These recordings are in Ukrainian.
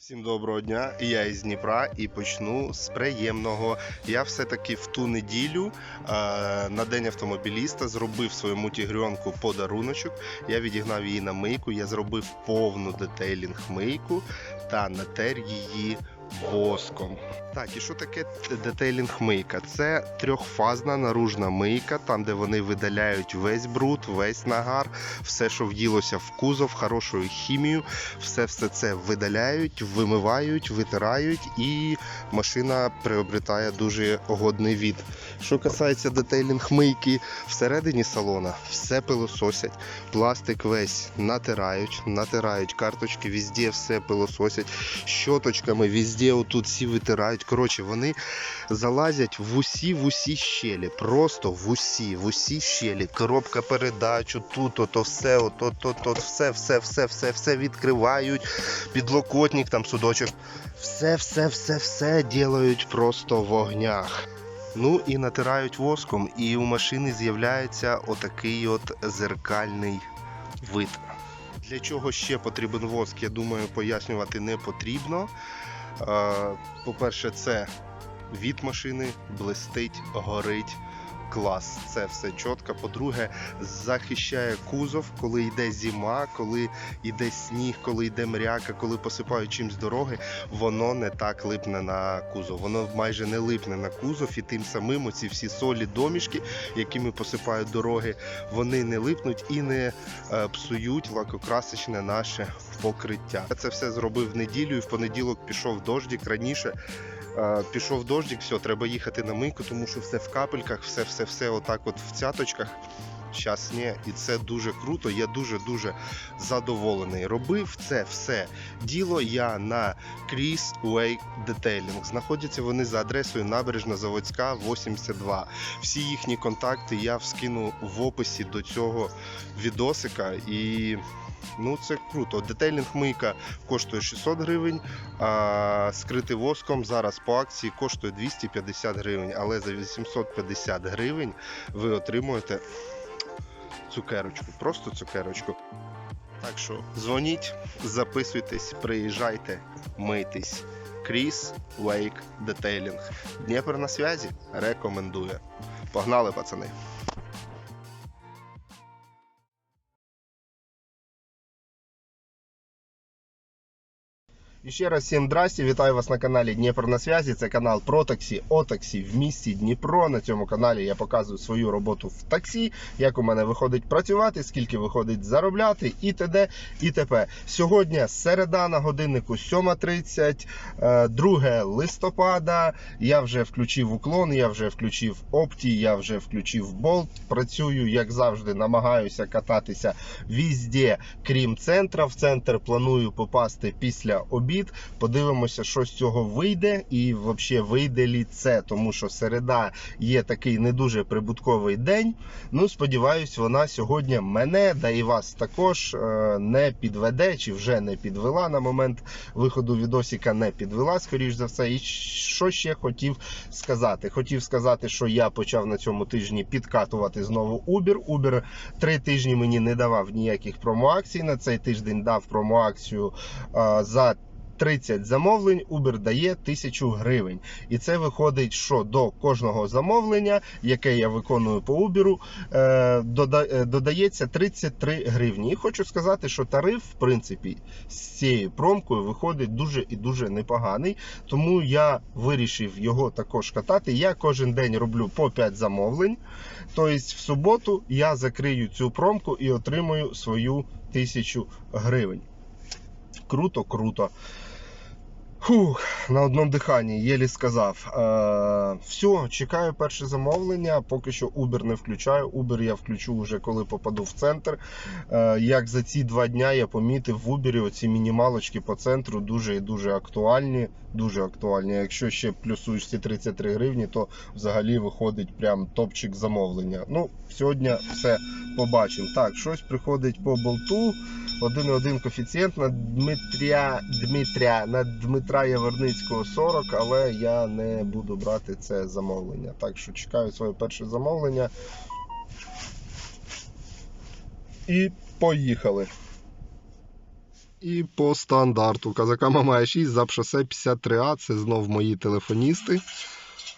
Всім доброго дня. Я із Дніпра і почну з приємного. Я все-таки в ту неділю е, на день автомобіліста зробив своєму тігренку подаруночок. Я відігнав її на мийку. Я зробив повну детейлінг мийку та натер її воском. Так, і що таке детейлінг мийка? Це трьохфазна наружна мийка, там де вони видаляють весь бруд, весь нагар, все, що вділося в кузов, хорошою хімією, все все це видаляють, вимивають, витирають, і машина приобретає дуже годний від. Що касається детейлінг мийки, всередині салона все пилососять, пластик весь натирають, натирають карточки, везде все пилососять, щоточками везде отут всі витирають. Коротше, вони залазять в усі в усі щелі, просто в усі, в усі щелі. Коробка передач, тут, ото все, ото, то, то, все, все, все, все, все відкривають, підлокотник, там судочок. Все, все, все, все ділають просто в огнях. Ну і натирають воском, і у машини з'являється отакий от зеркальний вид. Для чого ще потрібен воск, я думаю, пояснювати не потрібно. По-перше, це від машини блистить, горить. Клас, це все чітко. По-друге, захищає кузов, коли йде зима, коли йде сніг, коли йде мряка, коли посипають чимсь дороги, воно не так липне на кузов. Воно майже не липне на кузов, і тим самим оці всі солі домішки, якими посипають дороги, вони не липнуть і не е, псують лакокрасочне наше покриття. Я це все зробив в неділю, і в понеділок пішов дождик раніше. Пішов дождик, все, треба їхати на мийку, тому що все в капельках, все, все, все отак от в цяточках. Щас ні, і це дуже круто. Я дуже дуже задоволений. Робив це все діло я на Chris Wake Detailing. Знаходяться вони за адресою Набережна Заводська 82. Всі їхні контакти я вскину в описі до цього відосика. І ну це круто. Детейлінг мийка коштує 600 гривень, а скритий воском зараз по акції коштує 250 гривень. Але за 850 гривень ви отримуєте цукерочку, просто цукерочку. Так що дзвоніть, записуйтесь, приїжджайте, мийтесь. Кріс Вейк Детейлінг. Дніпр на зв'язі. Рекомендує. Погнали, пацани. І ще раз всім здрасті, вітаю вас на каналі Дніпро на зв'язі. Це канал про таксі, о таксі в місті Дніпро. На цьому каналі я показую свою роботу в таксі, як у мене виходить працювати, скільки виходить заробляти, і т.д. і т.п. Сьогодні середа на годиннику 7.30, е, 2 листопада. Я вже включив уклон, я вже включив опті, я вже включив болт. Працюю, як завжди, намагаюся кататися візде, крім центра. В центр планую попасти після обід. Подивимося, що з цього вийде, і взагалі вийде лі це, тому що середа є такий не дуже прибутковий день. Ну, сподіваюсь, вона сьогодні мене, да і вас також е, не підведе, чи вже не підвела на момент виходу відосика, не підвела, скоріш за все. І що ще хотів сказати? Хотів сказати, що я почав на цьому тижні підкатувати знову Uber. Uber три тижні мені не давав ніяких промоакцій. На цей тиждень дав промоакцію е, за 30 замовлень, Uber дає 1000 гривень. І це виходить, що до кожного замовлення, яке я виконую по Uber, е, е, додається 33 гривні. І хочу сказати, що тариф, в принципі, з цією промкою виходить дуже і дуже непоганий. Тому я вирішив його також катати. Я кожен день роблю по 5 замовлень. Тобто в суботу я закрию цю промку і отримую свою 1000 гривень. Круто, круто. Фух, на одному диханні, єлі сказав. Е, все, чекаю перше замовлення. Поки що Uber не включаю. Uber я включу вже коли попаду в центр. Е, як за ці два дня я помітив в Uber оці мінімалочки по центру дуже і дуже актуальні. Дуже актуальні. Якщо ще плюсуєш ці 33 гривні, то взагалі виходить прям топчик замовлення. Ну, сьогодні все побачимо. Так, щось приходить по болту. 1,1 коефіцієнт на Дмитря, Дмитря на Дмитра Яворницького 40, але я не буду брати це замовлення. Так що чекаю своє перше замовлення. І поїхали. І по стандарту. Казака має 6, зап шосе 53А. Це знов мої телефоністи.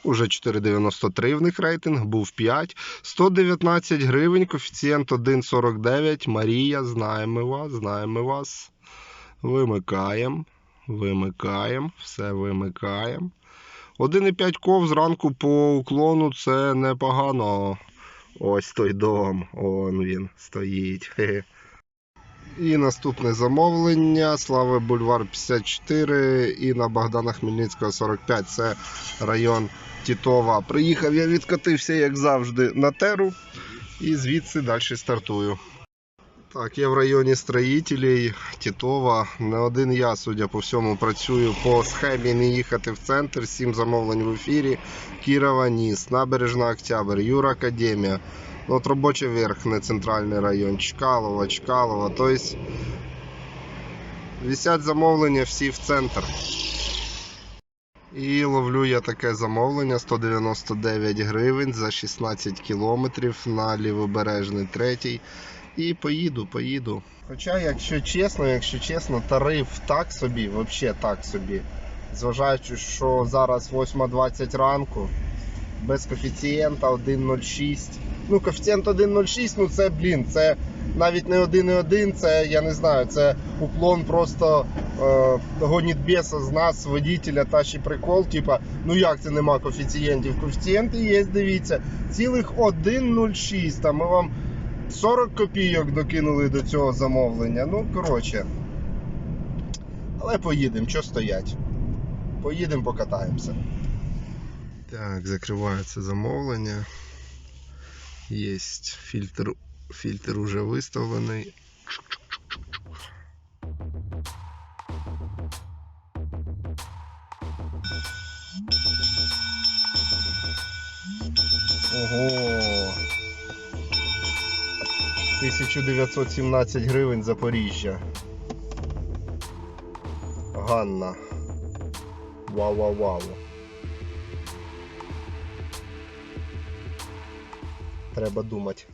Уже 4,93 в них рейтинг, був 5. 119 гривень, коефіцієнт 1,49. Марія, знаємо вас, знаємо вас. Вимикаємо. Вимикаємо. Все вимикаємо. 1,5 ков зранку по уклону це непогано. Ось той дом. Он він стоїть. І наступне замовлення. Слави Бульвар 54 і на Богдана Хмельницького 45. Це район Тітова. Приїхав, я відкатився, як завжди, на теру. І звідси далі стартую. Так, я в районі строїтелей Тітова. Не один я, судя по всьому, працюю по схемі не їхати в центр. Сім замовлень в ефірі. Кірова, Ніс, Набережна Октябрь, Юра Академія. От робочий верх, не центральний район, Чкалова, Чкалова. Тобто висять замовлення всі в центр. І ловлю я таке замовлення 199 гривень за 16 кілометрів на лівобережний третій. І поїду, поїду. Хоча, якщо чесно, якщо чесно, тариф так собі, взагалі так собі. Зважаючи, що зараз 8.20 ранку, без коефіцієнта 1.06. Ну, коефіцієнт 1.06, ну це, блін, це навіть не 1.1, це я не знаю, це уклон просто е, гонить біса з нас, водителя, та ще прикол. Типа, ну як це нема коефіцієнтів? Коефіцієнти є, дивіться, цілих 1.06. Там ми вам 40 копійок докинули до цього замовлення. Ну, коротше. Але поїдемо, що стоять. Поїдемо, покатаємося. Так, закривається замовлення. Є фільтр, фільтр уже виставлений. Ого. 1917 гривень Запоріжжя. Ганна. Вау-вау-вау. Треба думати.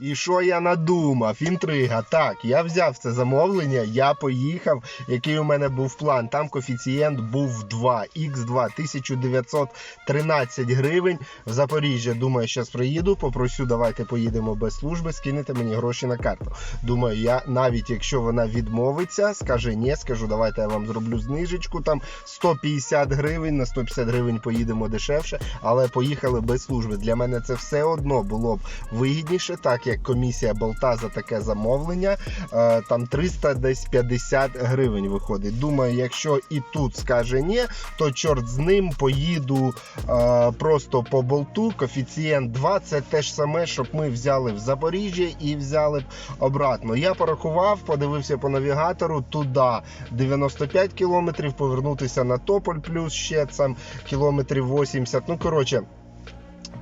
І що я надумав? Інтрига. Так, я взяв це замовлення, я поїхав. Який у мене був план? Там коефіцієнт був 2, Х2, 1913 гривень. В Запоріжжя, думаю, зараз приїду, попросю, давайте поїдемо без служби, скинете мені гроші на карту. Думаю, я навіть якщо вона відмовиться, скаже ні, скажу, давайте я вам зроблю знижечку. Там 150 гривень, на 150 гривень поїдемо дешевше, але поїхали без служби. Для мене це все одно було б вигідніше, так як комісія болта за таке замовлення, е, там 300 десь 50 гривень виходить. Думаю, якщо і тут скаже ні, то чорт з ним поїду е, просто по болту. Коефіцієнт 2 це те ж саме, щоб ми взяли в Запоріжжя і взяли б обратно. Я порахував, подивився по навігатору туди 95 кілометрів, повернутися на Тополь, плюс ще там кілометрів 80. Ну коротше.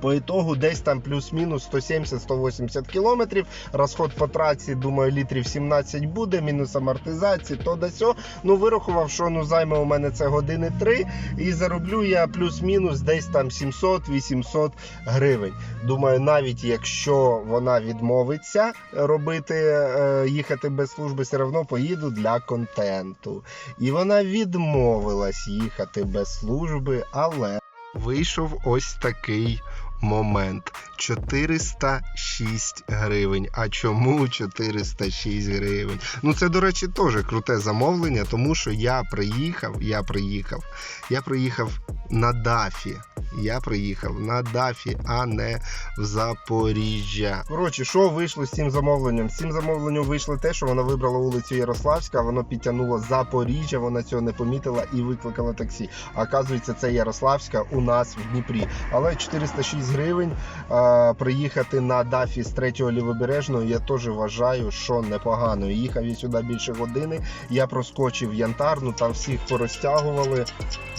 По ітогу десь там плюс-мінус 170-180 кілометрів. Розход по трасі, думаю, літрів 17 буде, мінус амортизації, то да сьо. Ну, вирахував, що ну, займе у мене це години 3. І зароблю я плюс-мінус десь там 700-800 гривень. Думаю, навіть якщо вона відмовиться робити, е, їхати без служби, все одно поїду для контенту. І вона відмовилась їхати без служби, але вийшов ось такий момент. 406 гривень. А чому 406 гривень? Ну це, до речі, теж круте замовлення, тому що я приїхав, я приїхав, я приїхав на Дафі. Я приїхав на Дафі, а не в Запоріжжя. Коротше, що вийшло з цим замовленням? З цим замовленням вийшло те, що вона вибрала вулицю Ярославська, воно підтягнуло Запоріжжя, вона цього не помітила і викликала таксі. А оказується, це Ярославська у нас в Дніпрі. Але 406 гривень а, приїхати на Дафі з 3 лівобережного я теж вважаю, що непогано. Їхав я сюди більше години. Я проскочив янтарну, там всіх порозтягували.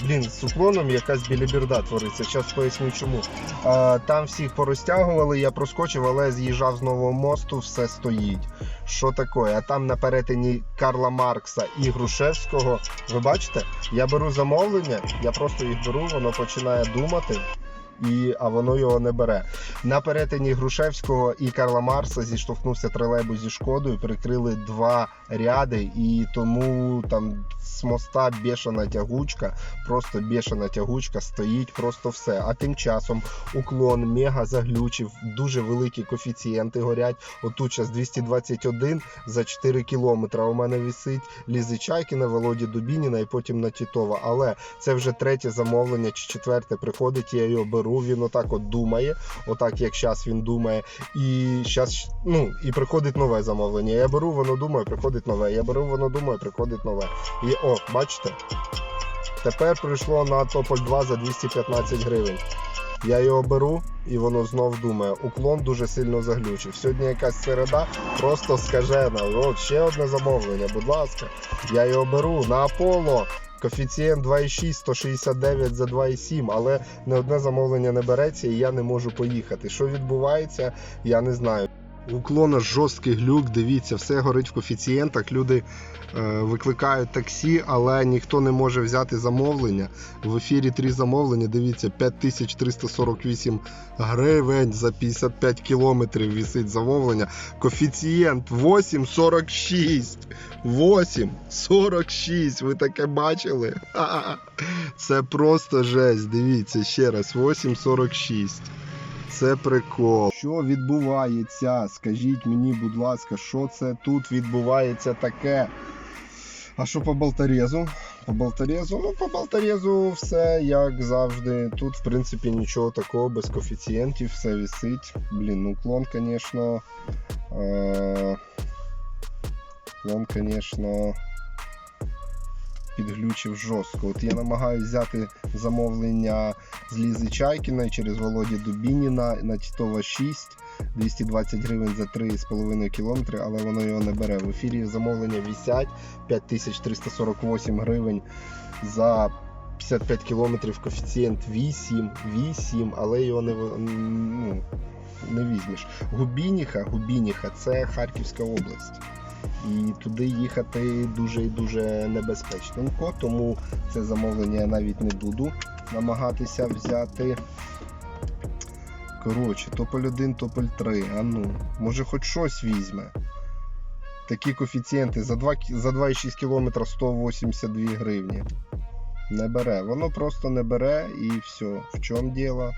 Блін, з уклоном якась біліберда твориться. Зараз поясню чому. Там всіх порозтягували, я проскочив, але з'їжджав з нового мосту, все стоїть. Що таке? А там на перетині Карла Маркса і Грушевського, ви бачите, я беру замовлення, я просто їх беру, воно починає думати. І, а воно його не бере. На перетині Грушевського і Карла Марса зіштовхнувся тролейбус зі шкодою, перекрили два ряди, і тому там з моста бешена тягучка, просто бешена тягучка стоїть, просто все. А тим часом уклон мега заглючив, дуже великі коефіцієнти горять. Отут час 221 за 4 кілометри. У мене висить Лізи Чайкіна, Володі Дубініна і потім на Тітова. Але це вже третє замовлення чи четверте приходить, я його беру. Він отак от думає, отак як зараз він думає. І зараз, ну, і приходить нове замовлення. Я беру, воно думає, приходить нове. Я беру, воно думає, приходить нове. І о, бачите? Тепер прийшло на Тополь 2 за 215 гривень. Я його беру і воно знов думає. Уклон дуже сильно заглючив. Сьогодні якась середа просто скажена. От ще одне замовлення, будь ласка. Я його беру на Аполло. Коефіцієнт 2,6, 169 за 2,7, але не одне замовлення не береться і я не можу поїхати. Що відбувається, я не знаю. Уклона жорсткий глюк, дивіться, все горить в коефіцієнтах. Люди е, викликають таксі, але ніхто не може взяти замовлення. В ефірі три замовлення. Дивіться, 5348 гривень за 55 кілометрів висить замовлення. Коефіцієнт 8,46. 8,46. Ви таке бачили? Це просто жесть. Дивіться ще раз. 8,46. Це прикол. Що відбувається? Скажіть мені, будь ласка, що це тут відбувається таке? А що по болторезу? По болторезу? Ну, по болторезу все як завжди. Тут, в принципі, нічого такого, без коефіцієнтів, все висить. Блін, ну клон, звісно. Е- клон, звісно. Підглючив жорстко. От я намагаюся взяти замовлення з Лізи Чайкіної через Володі Дубініна на Тітова 6. 220 гривень за 3,5 кілометри, але воно його не бере. В ефірі замовлення висять 5348 гривень за 55 кілометрів, коефіцієнт 8, 8, але його не, ну, не візьмеш. Губініха, Губініха це Харківська область. І туди їхати дуже і дуже небезпечненько, тому це замовлення я навіть не буду намагатися взяти. Коротше, тополь 1, тополь 3. А ну, може хоч щось візьме. Такі коефіцієнти за 2 за 2,6 км 182 гривні. Не бере. Воно просто не бере і все. В чому діло?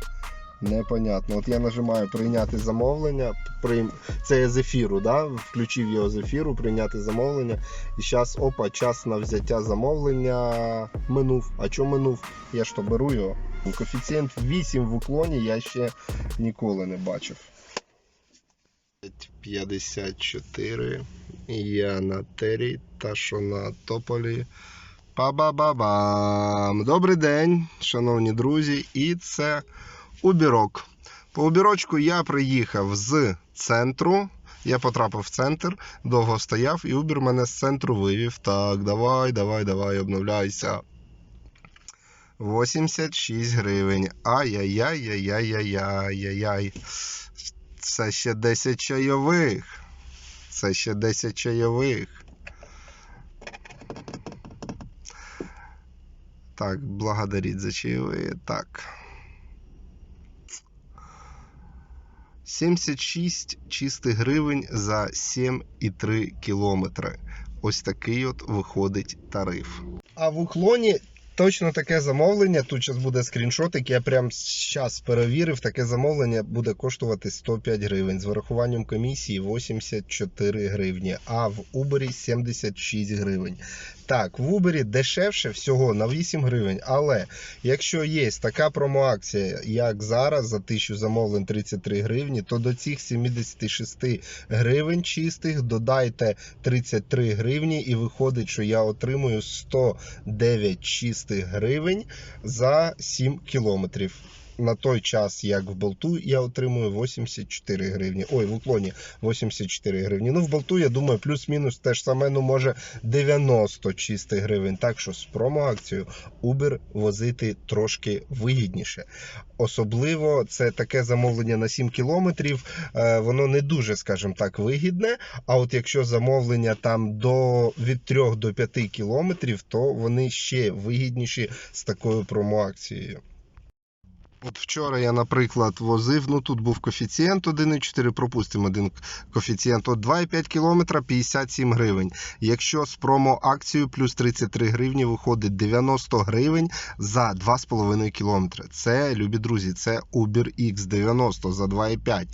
Непонятно. От я нажимаю прийняти замовлення. Це я з ефіру, да? включив його з ефіру, прийняти замовлення. І зараз, опа, час на взяття замовлення минув. А чому минув? Я ж то беру його. Коефіцієнт 8 в уклоні я ще ніколи не бачив. 54. Я на тері, та що на тополі. Па-ба-ба-бам! Добрий день, шановні друзі, і це Убірок. По Убірочку я приїхав з центру. Я потрапив в центр, довго стояв, і Убір мене з центру вивів. Так, давай, давай, давай, обновляйся. 86 гривень. Ай-яй-яй-яй-яй-яй-яй-яй. Це ще 10 чайових. Це ще 10 чайових. Так, благодарить за чаевые. Так. 76 чистих гривень за 7,3 кілометри. Ось такий от виходить тариф. А в уклоні точно таке замовлення. Тут зараз буде скріншотик. Я прямо зараз перевірив. Таке замовлення буде коштувати 105 гривень. З вирахуванням комісії 84 гривні, а в Uber 76 гривень. Так, в Uber дешевше всього на 8 гривень. Але якщо є така промоакція, як зараз, за 1000 замовлень 33 гривні, то до цих 76 гривень чистих додайте 33 гривні, і виходить, що я отримую 109 чистих гривень за 7 кілометрів. На той час, як в болту, я отримую 84 гривні. Ой, в уклоні 84 гривні. Ну, в болту, я думаю, плюс-мінус те ж саме, ну може 90 чистих гривень. Так що з промоакцією Uber возити трошки вигідніше. Особливо це таке замовлення на 7 кілометрів, е, воно не дуже, скажімо так, вигідне. А от якщо замовлення там до від 3 до 5 кілометрів, то вони ще вигідніші з такою промоакцією. От вчора я, наприклад, возив, ну тут був коефіцієнт 1,4, пропустимо один коефіцієнт. От 2,5 км 57 гривень. Якщо з промо-акцією плюс 33 гривні виходить 90 гривень за 2,5 км. Це, любі друзі, це Uber X 90 за 2,5.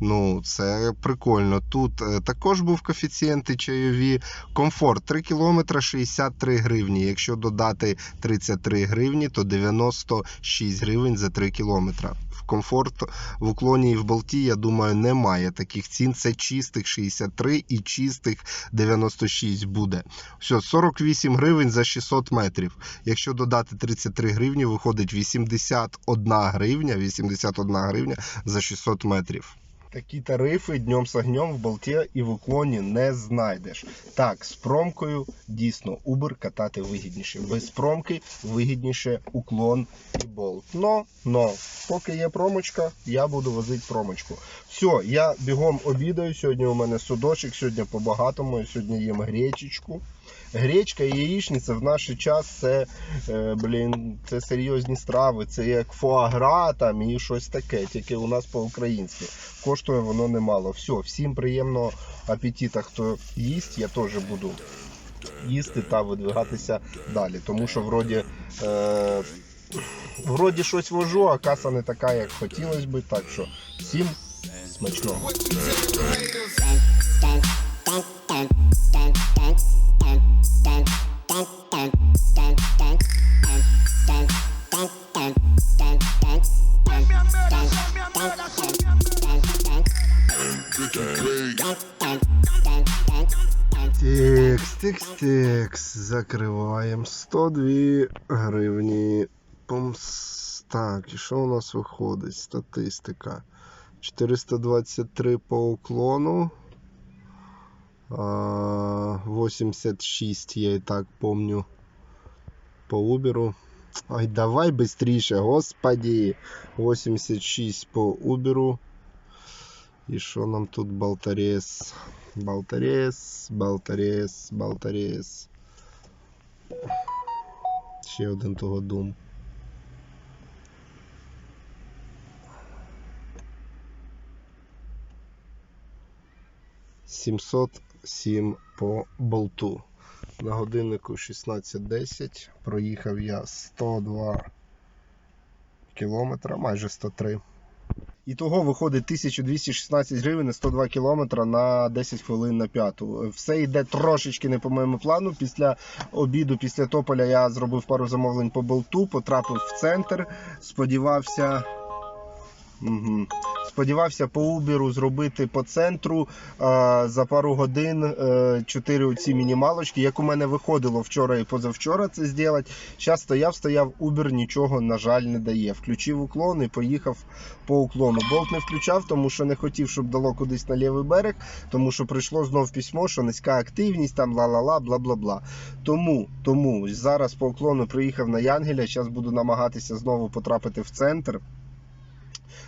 Ну, це прикольно. Тут е, також був коефіцієнти чайові. Комфорт 3 км 63 гривні. Якщо додати 33 гривні, то 96 гривень за 3 кілометра. В комфорт в уклоні і в болті, я думаю, немає таких цін. Це чистих 63 і чистих 96 буде. Все, 48 гривень за 600 метрів. Якщо додати 33 гривні, виходить 81 гривня, 81 гривня за 600 метрів. Такі тарифи днем з огнем в болті і в уклоні не знайдеш. Так, з промкою дійсно Uber катати вигідніше. Без промки вигідніше уклон і болт. Но, но, поки є промочка, я буду возити промочку. Все, я бігом обідаю. Сьогодні у мене судочок, сьогодні по-багатому, сьогодні їм гречечку. Гречка і яєчниця в наш час це, е, блін, це серйозні страви, це як фуагра там і щось таке, тільки у нас по-українськи. Коштує воно немало. Все, всім приємного апетита, хто їсть, я теж буду їсти та видвигатися далі. Тому що вроді, е, вроді щось вожу, а каса не така, як хотілося би. Так що всім смачного. Текс. Закриваємо 102 гривні. Пумс. Так, і що у нас виходить? Статистика. 423 по уклону. 86 я і так помню. По Уберу. Ай, давай быстріше, господи. 86 по Уберу. І що нам тут болтарес? Болтарес, болтарес, болтарес. Ще один того дум. Сімсот сім по болту. На годиннику 16.10. Проїхав я 102 кілометра, майже 103. І того виходить 1216 гривень на 102 кілометра на 10 хвилин на п'яту. Все йде трошечки не по моєму плану. Після обіду, після тополя я зробив пару замовлень по болту, потрапив в центр. Сподівався. Угу. Сподівався по Уберу зробити по центру а, за пару годин е, чотири оці мінімалочки, як у мене виходило вчора і позавчора це зробити. Зараз стояв, стояв, Uber нічого, на жаль, не дає. Включив уклон і поїхав по уклону. Болт не включав, тому що не хотів, щоб дало кудись на лівий берег, тому що прийшло знов письмо, що низька активність, там ла-ла-ла, бла-бла-бла. Тому, тому зараз по уклону приїхав на Янгеля. Зараз буду намагатися знову потрапити в центр.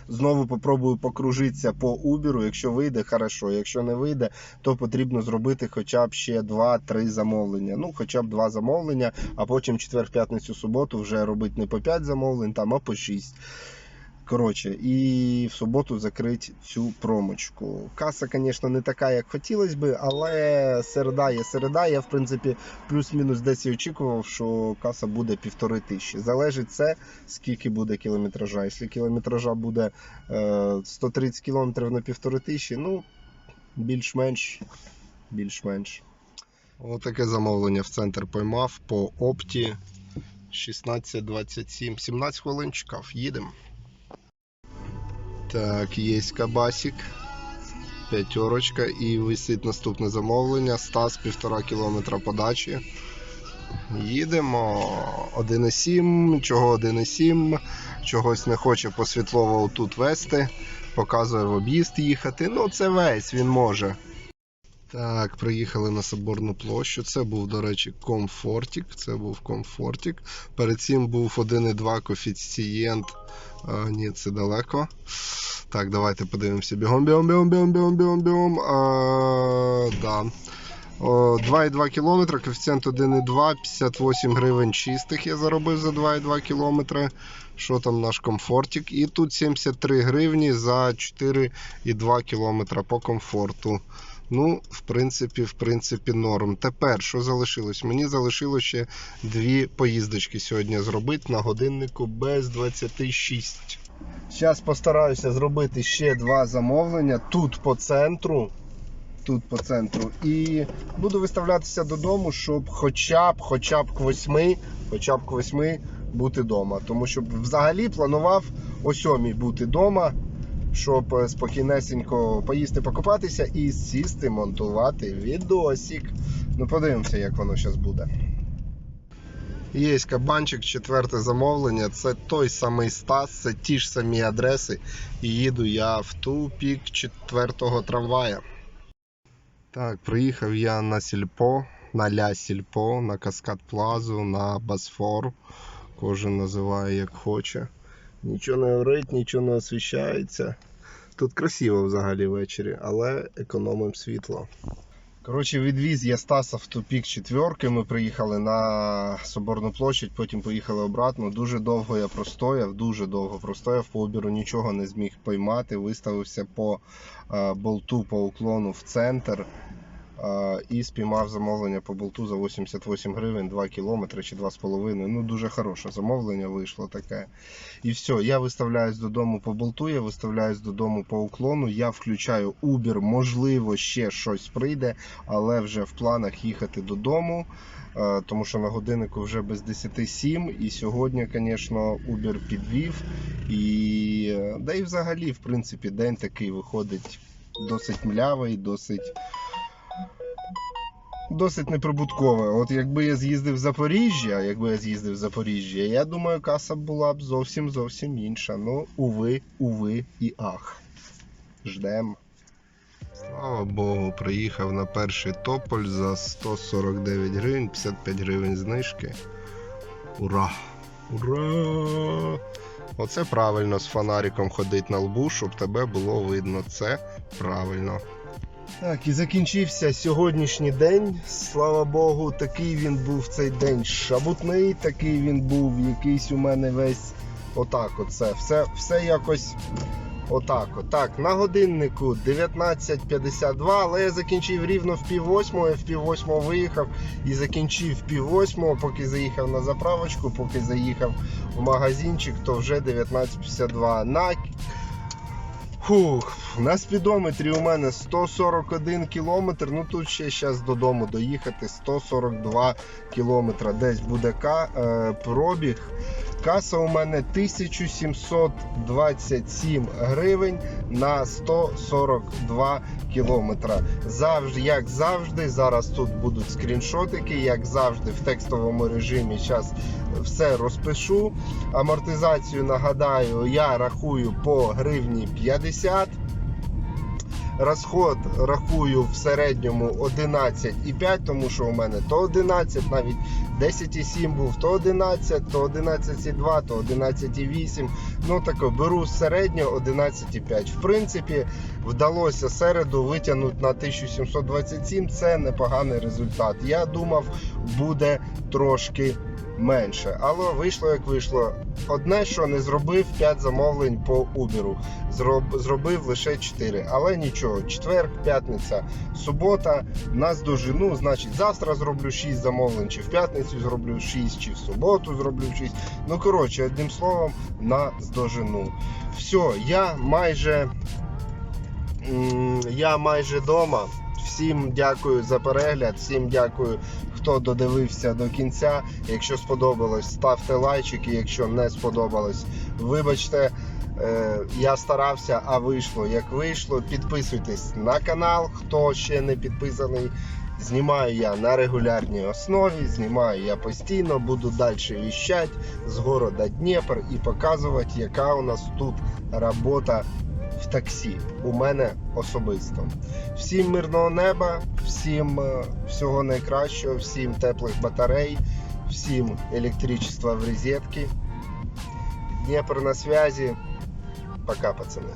Знову попробую покружитися по Uber. Якщо вийде, хорошо. Якщо не вийде, то потрібно зробити хоча б ще 2-3 замовлення. Ну, хоча б 2 замовлення, а потім четвер, п'ятницю, суботу вже робити не по 5 замовлень, там, а по 6. Коротше, і в суботу закрити цю промочку. Каса, звісно, не така, як хотілося би, але середа є середа. Я, в принципі, плюс-мінус десь і очікував, що каса буде півтори тисячі. Залежить це, скільки буде кілометража. Якщо кілометража буде е, 130 кілометрів на півтори тисячі, ну, більш-менш. Більш-менш. Отаке замовлення в центр поймав по опті 16.27. 17 хвилин чекав. Їдемо. Так, є кабасик. П'ятерочка і висить наступне замовлення. Стас півтора кілометра подачі. Їдемо. 1,7. Чого 1,7? Чогось не хоче по Світлово тут вести. Показує в об'їзд їхати. Ну, це весь він може. Так, приїхали на Соборну площу. Це був, до речі, комфортік. Це був комфортік. Перед цим був 1,2 коефіцієнт. А, ні, це далеко. Так, давайте подивимося. Бігом, бігом, бігом, бігом, бігом, бігом, бігом. Да. 2,2 км, коефіцієнт 1,2, 58 гривень чистих я заробив за 2,2 км. Що там наш комфортик? І тут 73 гривні за 4,2 км по комфорту. Ну, в принципі, в принципі, норм. Тепер що залишилось? Мені залишилось ще дві поїздочки сьогодні зробити на годиннику без 26. Зараз постараюся зробити ще два замовлення тут по центру. Тут по центру. І буду виставлятися додому, щоб хоча б, хоча б к восьми, хоча б к восьми бути вдома. Тому що взагалі планував о сьомій бути вдома, щоб е, спокійнесенько поїсти, покупатися і сісти, монтувати відосик. Ну, подивимося, як воно зараз буде. Є кабанчик, четверте замовлення. Це той самий Стас, це ті ж самі адреси. І їду я в тупік четвертого трамвая. Так, приїхав я на сільпо, на Ля Сільпо, на Каскад Плазу, на Босфор. Кожен називає як хоче. Нічого не горить, нічого не освіщається. Тут красиво взагалі ввечері, але економимо світло. Коротше, відвіз я Стаса в тупік четверки. Ми приїхали на Соборну площадь, потім поїхали обратно. Дуже довго я простояв, дуже довго простояв, по обіру нічого не зміг поймати. Виставився по е, болту, по уклону в центр і спіймав замовлення по болту за 88 гривень, 2 кілометри чи 2,5. Ну, дуже хороше замовлення вийшло таке. І все, я виставляюсь додому по болту, я виставляюсь додому по уклону, я включаю Uber, можливо, ще щось прийде, але вже в планах їхати додому. е, Тому що на годиннику вже без 10.07 і сьогодні, звісно, Uber підвів. І е, да і взагалі, в принципі, день такий виходить досить млявий, досить. Досить неприбуткове. От якби я з'їздив в Запоріжжя, якби я з'їздив в Запоріжжя, я думаю, каса була б зовсім зовсім інша. Ну, уви, уви і ах. Ждем. Слава Богу, приїхав на перший тополь за 149 гривень, 55 гривень знижки. Ура! Ура! Оце правильно з фонариком ходить на лбу, щоб тебе було видно. Це правильно. Так, і закінчився сьогоднішній день. Слава Богу, такий він був цей день шабутний, такий він був, якийсь у мене весь отак. Оце. Все, все якось отак. Отак. На годиннику 19.52, але я закінчив рівно в пів восьмого, в пів восьмого виїхав і закінчив пів восьмого, поки заїхав на заправочку, поки заїхав в магазинчик, то вже 19.52. На Фух, на спідометрі у мене 141 кілометр. Ну тут ще зараз додому доїхати 142 кілометра. Десь буде е, пробіг. Каса у мене 1727 гривень на 142 кілометра. Завжди, як завжди, зараз тут будуть скріншотики, як завжди, в текстовому режимі. Зараз все розпишу. Амортизацію нагадаю, я рахую по гривні 50. Розход рахую в середньому 11,5, тому що у мене то 11, навіть 10,7 був, то 11, то 11,2, то 11,8. Ну тако, беру середньо 11,5. В принципі, вдалося середу витягнути на 1727. Це непоганий результат. Я думав, буде трошки менше. Але вийшло як вийшло. Одне, що не зробив 5 замовлень по Uber. Зроб, зробив лише 4. Але нічого, четвер, п'ятниця, субота, нас дожину. Значить, завтра зроблю 6 замовлень, чи в п'ятницю зроблю 6, чи в суботу зроблю 6. Ну, коротше, одним словом, на здожину. Все, я майже. Я майже вдома. Всім дякую за перегляд, всім дякую, хто додивився до кінця. Якщо сподобалось, ставте лайчики. Якщо не сподобалось, вибачте. Е, Я старався, а вийшло як вийшло. Підписуйтесь на канал, хто ще не підписаний. Знімаю я на регулярній основі, знімаю я постійно, буду далі віщати з города Дніпр і показувати, яка у нас тут робота в таксі. У мене особисто. Всім мирного неба, всім е, всього найкращого, всім теплих батарей, всім електричества в розетки. Дніпро на связі. Пока, пацани.